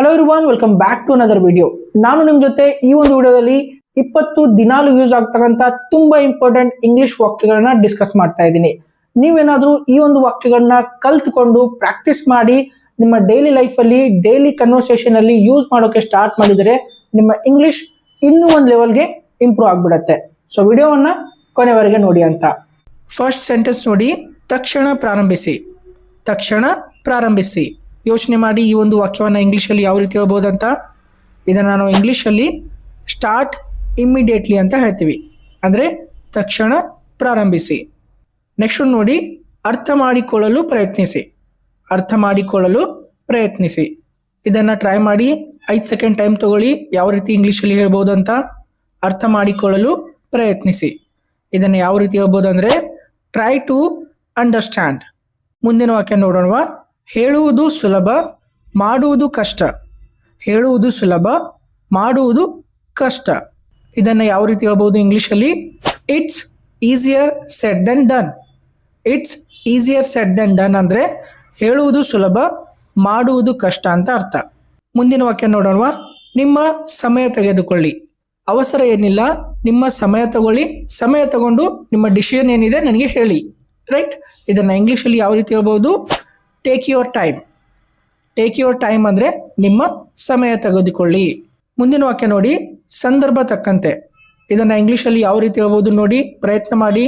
Hello one welcome back to another video ನಾನು ನಿಮ್ ಜೊತೆ ಈ ಒಂದು ವಿಡಿಯೋದಲ್ಲಿ ಇಪ್ಪತ್ತು ದಿನಾಲು ಯೂಸ್ ಆಗ್ತಕ್ಕಂಥ ತುಂಬಾ ಇಂಪಾರ್ಟೆಂಟ್ ಇಂಗ್ಲಿಷ್ ವಾಕ್ಯಗಳನ್ನ ಡಿಸ್ಕಸ್ ಮಾಡ್ತಾ ಇದ್ದೀನಿ. ನೀವೇನಾದ್ರೂ ಈ ಒಂದು ವಾಕ್ಯಗಳನ್ನ ಕಲ್ತ್ಕೊಂಡು ಪ್ರಾಕ್ಟೀಸ್ ಮಾಡಿ ನಿಮ್ಮ ಡೈಲಿ ಲೈಫಲ್ಲಿ ಡೈಲಿ ಕನ್ವರ್ಸೇಷನ್ ಅಲ್ಲಿ ಯೂಸ್ ಮಾಡೋಕೆ ಸ್ಟಾರ್ಟ್ ಮಾಡಿದರೆ ನಿಮ್ಮ ಇಂಗ್ಲಿಷ್ ಇನ್ನೂ ಒಂದು ಲೆವೆಲ್ಗೆ ಇಂಪ್ರೂವ್ ಆಗ್ಬಿಡತ್ತೆ. ಸೊ ವಿಡಿಯೋವನ್ನ ಕೊನೆವರೆಗೆ ನೋಡಿ ಅಂತ. ಫಸ್ಟ್ ಸೆಂಟೆನ್ಸ್ ನೋಡಿ, ತಕ್ಷಣ ಪ್ರಾರಂಭಿಸಿ. ತಕ್ಷಣ ಪ್ರಾರಂಭಿಸಿ. ಯೋಚನೆ ಮಾಡಿ ಈ ಒಂದು ವಾಕ್ಯವನ್ನು ಇಂಗ್ಲೀಷಲ್ಲಿ ಯಾವ ರೀತಿ ಹೇಳ್ಬೋದು ಅಂತ ಇದನ್ನು ನಾವು ಇಂಗ್ಲೀಷಲ್ಲಿ ಸ್ಟಾರ್ಟ್ ಇಮ್ಮಿಡಿಯೇಟ್ಲಿ ಅಂತ ಹೇಳ್ತೀವಿ. ಅಂದರೆ ತಕ್ಷಣ ಪ್ರಾರಂಭಿಸಿ. ನೆಕ್ಸ್ಟ್ ನೋಡಿ, ಅರ್ಥ ಮಾಡಿಕೊಳ್ಳಲು ಪ್ರಯತ್ನಿಸಿ. ಅರ್ಥ ಮಾಡಿಕೊಳ್ಳಲು ಪ್ರಯತ್ನಿಸಿ. ಇದನ್ನು ಟ್ರೈ ಮಾಡಿ, ಐದು ಸೆಕೆಂಡ್ ಟೈಮ್ ತಗೊಳ್ಳಿ, ಯಾವ ರೀತಿ ಇಂಗ್ಲೀಷಲ್ಲಿ ಹೇಳ್ಬೋದು ಅಂತ ಅರ್ಥ ಮಾಡಿಕೊಳ್ಳಲು ಪ್ರಯತ್ನಿಸಿ. ಇದನ್ನು ಯಾವ ರೀತಿ ಹೇಳ್ಬೋದು ಅಂದರೆ ಟ್ರೈ ಟು ಅಂಡರ್ಸ್ಟ್ಯಾಂಡ್ ಮುಂದಿನ ವಾಕ್ಯ ನೋಡೋಣ ಹೇಳುವುದು ಸುಲಭ, ಮಾಡುವುದು ಕಷ್ಟ. ಹೇಳುವುದು ಸುಲಭ, ಮಾಡುವುದು ಕಷ್ಟ. ಇದನ್ನು ಯಾವ ರೀತಿ ಹೇಳ್ಬೋದು ಇಂಗ್ಲೀಷಲ್ಲಿ? It's easier said than done it's easier set than done ಅಂದರೆ ಹೇಳುವುದು ಸುಲಭ, ಮಾಡುವುದು ಕಷ್ಟ ಅಂತ ಅರ್ಥ. ಮುಂದಿನ ವಾಕ್ಯ ನೋಡೋಣ ನಿಮ್ಮ ಸಮಯ ತೆಗೆದುಕೊಳ್ಳಿ. ಅವಸರ ಏನಿಲ್ಲ, ನಿಮ್ಮ ಸಮಯ ತಗೊಳ್ಳಿ. ಸಮಯ ತಗೊಂಡು ನಿಮ್ಮ ಡಿಸಿಷನ್ ಏನಿದೆ ನನಗೆ ಹೇಳಿ. ರೈಟ್ ಇದನ್ನು ಇಂಗ್ಲೀಷಲ್ಲಿ ಯಾವ ರೀತಿ ಹೇಳ್ಬೋದು? Take your time take your time ಅಂದರೆ ನಿಮ್ಮ ಸಮಯ ತೆಗೆದುಕೊಳ್ಳಿ. ಮುಂದಿನ ವಾಕ್ಯ ನೋಡಿ, ಸಂದರ್ಭ ತಕ್ಕಂತೆ. ಇದನ್ನು ಇಂಗ್ಲೀಷಲ್ಲಿ ಯಾವ ರೀತಿ ಹೇಳ್ಬೋದು ನೋಡಿ, ಪ್ರಯತ್ನ ಮಾಡಿ.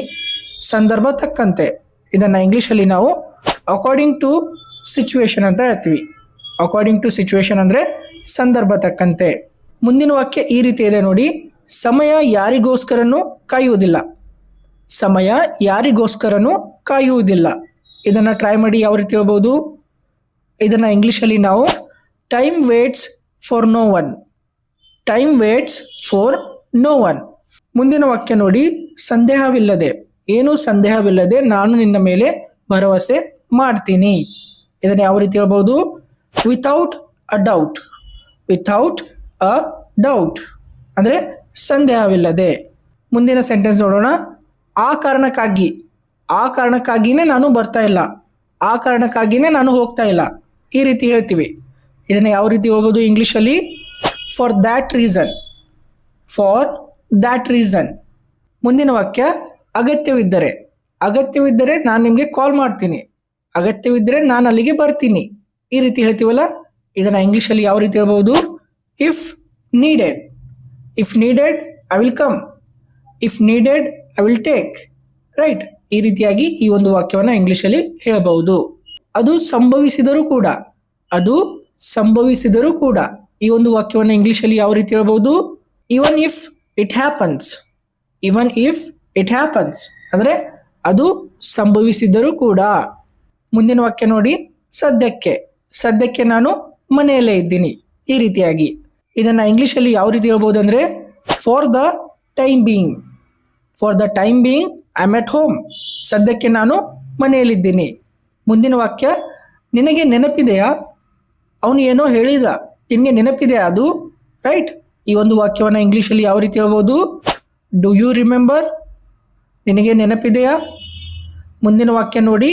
ಸಂದರ್ಭ ತಕ್ಕಂತೆ. ಇದನ್ನು ಇಂಗ್ಲೀಷಲ್ಲಿ ನಾವು ಅಕಾರ್ಡಿಂಗ್ ಟು ಸಿಚುವೇಶನ್ ಅಂತ ಹೇಳ್ತೀವಿ. ಅಕಾರ್ಡಿಂಗ್ ಟು ಸಿಚುವೇಶನ್ ಅಂದರೆ ಸಂದರ್ಭ ತಕ್ಕಂತೆ. ಮುಂದಿನ ವಾಕ್ಯ ಈ ರೀತಿ ಇದೆ ನೋಡಿ, ಸಮಯ ಯಾರಿಗೋಸ್ಕರನೂ ಕಾಯುವುದಿಲ್ಲ. ಸಮಯ ಯಾರಿಗೋಸ್ಕರನೂ ಕಾಯುವುದಿಲ್ಲ. ಇದನ್ನು ಟ್ರೈ ಮಾಡಿ ಯಾವ ರೀತಿ ಹೇಳ್ಬೋದು? ಇದನ್ನು ಇಂಗ್ಲೀಷಲ್ಲಿ ನಾವು time waits for no one time waits for no one ಮುಂದಿನ ವಾಕ್ಯ ನೋಡಿ. ಸಂದೇಹವಿಲ್ಲದೆ. ಏನೂ ಸಂದೇಹವಿಲ್ಲದೆ ನಾನು ನಿನ್ನ ಮೇಲೆ ಭರವಸೆ ಮಾಡ್ತೀನಿ. ಇದನ್ನು ಯಾವ ರೀತಿ ಹೇಳ್ಬೋದು? Without a doubt without a doubt ಅಂದರೆ ಸಂದೇಹವಿಲ್ಲದೆ. ಮುಂದಿನ ಸೆಂಟೆನ್ಸ್ ನೋಡೋಣ. ಆ ಕಾರಣಕ್ಕಾಗಿ ಆ ಕಾರಣಕ್ಕಾಗಿಯೇ ನಾನು ಬರ್ತಾ ಇಲ್ಲ. ಆ ಕಾರಣಕ್ಕಾಗಿಯೇ ನಾನು ಹೋಗ್ತಾ ಇಲ್ಲ. ಈ ರೀತಿ ಹೇಳ್ತೀವಿ. ಇದನ್ನು ಯಾವ ರೀತಿ ಹೋಗೋದು ಇಂಗ್ಲೀಷಲ್ಲಿ? For that reason for that reason ಮುಂದಿನ ವಾಕ್ಯ, ಅಗತ್ಯವಿದ್ದರೆ. ಅಗತ್ಯವಿದ್ದರೆ ನಾನು ನಿಮಗೆ ಕಾಲ್ ಮಾಡ್ತೀನಿ. ಅಗತ್ಯವಿದ್ದರೆ ನಾನು ಅಲ್ಲಿಗೆ ಬರ್ತೀನಿ. ಈ ರೀತಿ ಹೇಳ್ತೀವಲ್ಲ? ಇದನ್ನು ಇಂಗ್ಲೀಷಲ್ಲಿ ಯಾವ ರೀತಿ ಹೇಳ್ಬೋದು if needed if needed I will come if needed I will take right ಈ ರೀತಿಯಾಗಿ ಈ ಒಂದು ವಾಕ್ಯವನ್ನು ಅಲ್ಲಿ ಹೇಳಬಹುದು. ಅದು ಸಂಭವಿಸಿದರೂ ಕೂಡ, ಅದು ಸಂಭವಿಸಿದರೂ ಕೂಡ ಈ ಒಂದು ವಾಕ್ಯವನ್ನು ಅಲ್ಲಿ ಯಾವ ರೀತಿ ಹೇಳಬಹುದು? Even if it happens even if it happens ಅಂದರೆ ಅದು ಸಂಭವಿಸಿದರೂ ಕೂಡ. ಮುಂದಿನ ವಾಕ್ಯ ನೋಡಿ, ಸದ್ಯಕ್ಕೆ ಸದ್ಯಕ್ಕೆ ನಾನು ಮನೆಯಲ್ಲೇ ಇದ್ದೀನಿ, ಈ ರೀತಿಯಾಗಿ. ಇದನ್ನ ಇಂಗ್ಲಿಷ್ ಅಲ್ಲಿ ಯಾವ ರೀತಿ ಹೇಳ್ಬೋದು ಅಂದರೆ for the time being for the time being I am at home ಸದ್ಯಕ್ಕೆ ನಾನು ಮನೆಯಲ್ಲಿದ್ದೀನಿ. ಮುಂದಿನ ವಾಕ್ಯ, ನಿನಗೆ ನೆನಪಿದೆಯಾ? ಅವನು ಏನೋ ಹೇಳಿದ. ನಿನಗೆ ನೆನಪಿದೆಯಾ ಅದು? ರೈಟ್ ಈ ಒಂದು ವಾಕ್ಯವನ್ನು ಇಂಗ್ಲೀಷಲ್ಲಿ ಯಾವ ರೀತಿ ಹೇಳ್ಬೋದು? ಡು ಯು ರಿಮೆಂಬರ್ ನಿನಗೆ ನೆನಪಿದೆಯಾ? ಮುಂದಿನ ವಾಕ್ಯ ನೋಡಿ.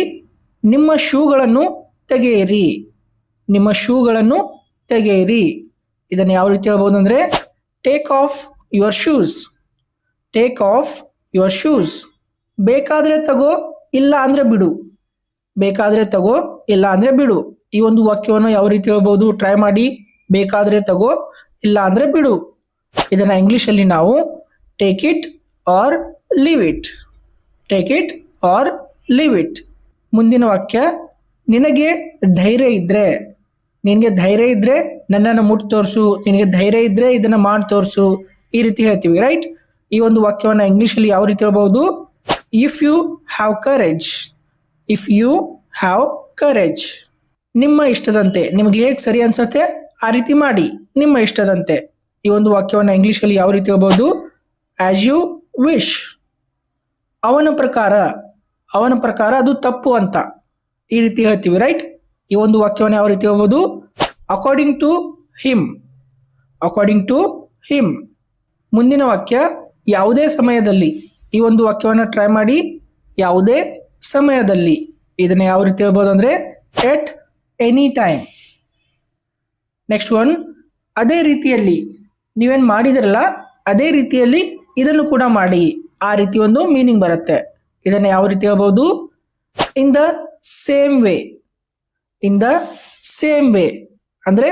ನಿಮ್ಮ ಶೂಗಳನ್ನು ತೆಗೆಯಿರಿ. ನಿಮ್ಮ ಶೂಗಳನ್ನು ತೆಗೆಯಿರಿ. ಇದನ್ನು ಯಾವ ರೀತಿ ಹೇಳ್ಬೋದು ಅಂದರೆ take off your shoes take off your shoes ಬೇಕಾದರೆ ತಗೋ, ಇಲ್ಲ ಅಂದ್ರೆ ಬಿಡು. ಬೇಕಾದ್ರೆ ತಗೋ, ಇಲ್ಲ ಅಂದ್ರೆ ಬಿಡು. ಈ ಒಂದು ವಾಕ್ಯವನ್ನು ಯಾವ ರೀತಿ ಹೇಳ್ಬೋದು? ಟ್ರೈ ಮಾಡಿ. ಬೇಕಾದ್ರೆ ತಗೋ, ಇಲ್ಲ ಅಂದ್ರೆ ಬಿಡು. ಇಂಗ್ಲಿಷ್ ಅಲ್ಲಿ ನಾವು take it or leave it take it or leave it ಮುಂದಿನ ವಾಕ್ಯ, ನಿನಗೆ ಧೈರ್ಯ ಇದ್ರೆ, ನಿನಗೆ ಧೈರ್ಯ ಇದ್ರೆ ನನ್ನನ್ನು ಮುಟ್ಟು ತೋರಿಸು, ನಿನಗೆ ಧೈರ್ಯ ಇದ್ರೆ ಇದನ್ನ ಮಾಡಿ ತೋರಿಸು. ಈ ರೀತಿ ಹೇಳ್ತೀವಿ ರೈಟ್ ಈ ಒಂದು ವಾಕ್ಯವನ್ನು ಅಲ್ಲಿ ಯಾವ ರೀತಿ ಹೇಳ್ಬೋದು? If you have courage if you have courage ನಿಮ್ಮ ಇಷ್ಟದಂತೆ, ನಿಮ್ಗೆ ಹೇಗೆ ಸರಿ ಅನ್ಸತ್ತೆ, ಆ ರೀತಿ ಮಾಡಿ. ನಿಮ್ಮ ಇಷ್ಟದಂತೆ. ಈ ಒಂದು ವಾಕ್ಯವನ್ನು ಇಂಗ್ಲೀಷಲ್ಲಿ ಯಾವ ರೀತಿ ಹೇಳ್ಬೋದು ಆ್ಯಸ್ ಯು ವಿಶ್ ಅವನ ಪ್ರಕಾರ ಅವನ ಪ್ರಕಾರ ಅದು ತಪ್ಪು ಅಂತ ಈ ರೀತಿ ಹೇಳ್ತೀವಿ ರೈಟ್ ಈ ಒಂದು ವಾಕ್ಯವನ್ನು ಯಾವ ರೀತಿ ಹೇಳ್ಬೋದು according to him according to him ಮುಂದಿನ ವಾಕ್ಯ ಯಾವುದೇ ಸಮಯದಲ್ಲಿ ಈ ಒಂದು ವಾಕ್ಯವನ್ನು ಟ್ರೈ ಮಾಡಿ ಯಾವುದೇ ಸಮಯದಲ್ಲಿ. ಇದನ್ನು ಯಾವ ರೀತಿ ಹೇಳ್ಬೋದು ಅಂದರೆ at any time next one ಅದೇ ರೀತಿಯಲ್ಲಿ ನೀವೇನು ಮಾಡಿದಿರಲ್ಲ, ಅದೇ ರೀತಿಯಲ್ಲಿ ಇದನ್ನು ಕೂಡ ಮಾಡಿ. ಆ ರೀತಿ ಒಂದು ಮೀನಿಂಗ್ ಬರುತ್ತೆ. ಇದನ್ನು ಯಾವ ರೀತಿ ಹೇಳ್ಬೋದು? In the same way in the same way ಅಂದರೆ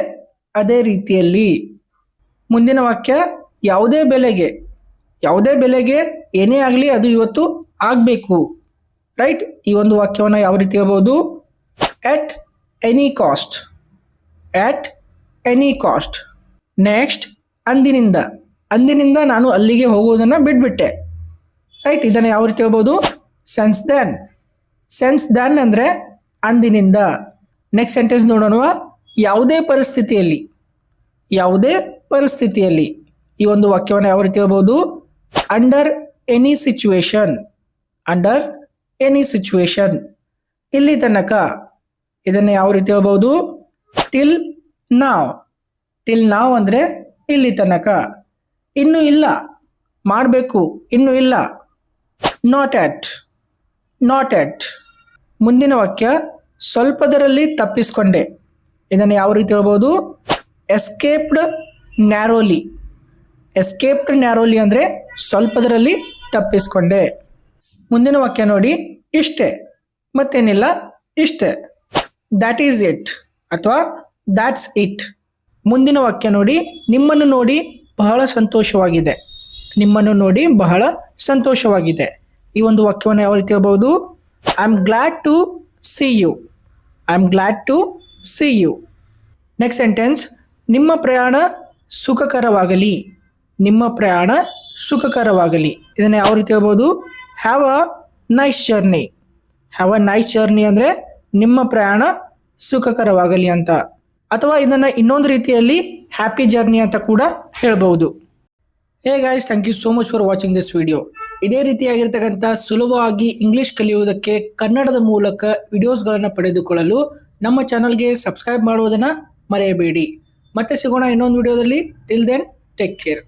ಅದೇ ರೀತಿಯಲ್ಲಿ. ಮುಂದಿನ ವಾಕ್ಯ ಯಾವುದೇ ಬೆಲೆಗೆ. ಯಾವುದೇ ಬೆಲೆಗೆ ಏನೇ ಆಗಲಿ ಅದು ಇವತ್ತು ಆಗಬೇಕು ರೈಟ್ ಈ ಒಂದು ವಾಕ್ಯವನ್ನು ಯಾವ ರೀತಿ ಹೇಳ್ಬೋದು? At any cost at any cost next ಅಂದಿನಿಂದ. ಅಂದಿನಿಂದ ನಾನು ಅಲ್ಲಿಗೆ ಹೋಗುವುದನ್ನು ಬಿಟ್ಬಿಟ್ಟೆ ರೈಟ್ ಇದನ್ನು ಯಾವ ರೀತಿ ಹೇಳ್ಬೋದು? ಸೆನ್ಸ್ ದ್ಯಾನ್ ಸೆನ್ಸ್ ದ್ಯಾನ್ ಅಂದರೆ ಅಂದಿನಿಂದ. ನೆಕ್ಸ್ಟ್ ಸೆಂಟೆನ್ಸ್ ನೋಡೋಣ ಯಾವುದೇ ಪರಿಸ್ಥಿತಿಯಲ್ಲಿ ಯಾವುದೇ ಪರಿಸ್ಥಿತಿಯಲ್ಲಿ ಈ ಒಂದು ವಾಕ್ಯವನ್ನು ಯಾವ ರೀತಿ ಹೇಳ್ಬೋದು? Under any situation under any situation ಇಲ್ಲಿ ತನಕ ಇದನ್ನು ಯಾವ ರೀತಿ ಹೇಳ್ಬೋದು ಟಿಲ್ ನಾವ್ ಟಿಲ್ ನಾವ್ ಅಂದರೆ ಇಲ್ಲಿ ತನಕ. ಇನ್ನೂ ಇಲ್ಲ. ಮಾಡಬೇಕು. ಇನ್ನೂ ಇಲ್ಲ. ನಾಟ್ ಆಟ್ ನಾಟ್ ಆಟ್ ಮುಂದಿನ ವಾಕ್ಯ ಸ್ವಲ್ಪದರಲ್ಲಿ ತಪ್ಪಿಸ್ಕೊಂಡೆ. ಇದನ್ನು ಯಾವ ರೀತಿ ಹೇಳ್ಬೋದು ಎಸ್ಕೇಪ್ಡ್ ನ್ಯಾರೋಲಿ ಎಸ್ಕೇಪ್ಡ್ ನ್ಯಾರೋಲಿ ಅಂದರೆ ಸ್ವಲ್ಪದರಲ್ಲಿ ತಪ್ಪಿಸ್ಕೊಂಡೆ. ಮುಂದಿನ ವಾಕ್ಯ ನೋಡಿ, ಇಷ್ಟೇ, ಮತ್ತೇನಿಲ್ಲ, ಇಷ್ಟೇ. ದ್ಯಾಟ್ ಈಸ್ ಇಟ್ ಅಥವಾ ದ್ಯಾಟ್ಸ್ ಇಟ್ ಮುಂದಿನ ವಾಕ್ಯ ನೋಡಿ, ನಿಮ್ಮನ್ನು ನೋಡಿ ಬಹಳ ಸಂತೋಷವಾಗಿದೆ. ನಿಮ್ಮನ್ನು ನೋಡಿ ಬಹಳ ಸಂತೋಷವಾಗಿದೆ. ಈ ಒಂದು ವಾಕ್ಯವನ್ನು ಯಾವ ರೀತಿ ಹೇಳ್ಬೋದು I am glad to see you I am glad to see you next sentence ನಿಮ್ಮ ಪ್ರಯಾಣ ಸುಖಕರವಾಗಲಿ. ನಿಮ್ಮ ಪ್ರಯಾಣ ಸುಖಕರವಾಗಲಿ. ಇದನ್ನು ಯಾವ ರೀತಿ ಹೇಳ್ಬೋದು? Have a nice journey have a nice journey ಅಂದರೆ ನಿಮ್ಮ ಪ್ರಯಾಣ ಸುಖಕರವಾಗಲಿ ಅಂತ. ಅಥವಾ ಇದನ್ನು ಇನ್ನೊಂದು ರೀತಿಯಲ್ಲಿ ಹ್ಯಾಪಿ ಜರ್ನಿ ಅಂತ ಕೂಡ ಹೇಳ್ಬೋದು hey guys thank you so much for watching this video ಇದೇ ರೀತಿಯಾಗಿರ್ತಕ್ಕಂಥ ಸುಲಭವಾಗಿ ಇಂಗ್ಲಿಷ್ ಕಲಿಯುವುದಕ್ಕೆ ಕನ್ನಡದ ಮೂಲಕ ವಿಡಿಯೋಸ್ಗಳನ್ನು ಪಡೆದುಕೊಳ್ಳಲು ನಮ್ಮ ಚಾನಲ್ಗೆ ಸಬ್ಸ್ಕ್ರೈಬ್ ಮಾಡುವುದನ್ನು ಮರೆಯಬೇಡಿ. ಮತ್ತೆ ಸಿಗೋಣ ಇನ್ನೊಂದು ವಿಡಿಯೋದಲ್ಲಿ ಟಿಲ್ ದೆನ್ ಟೇಕ್ ಕೇರ್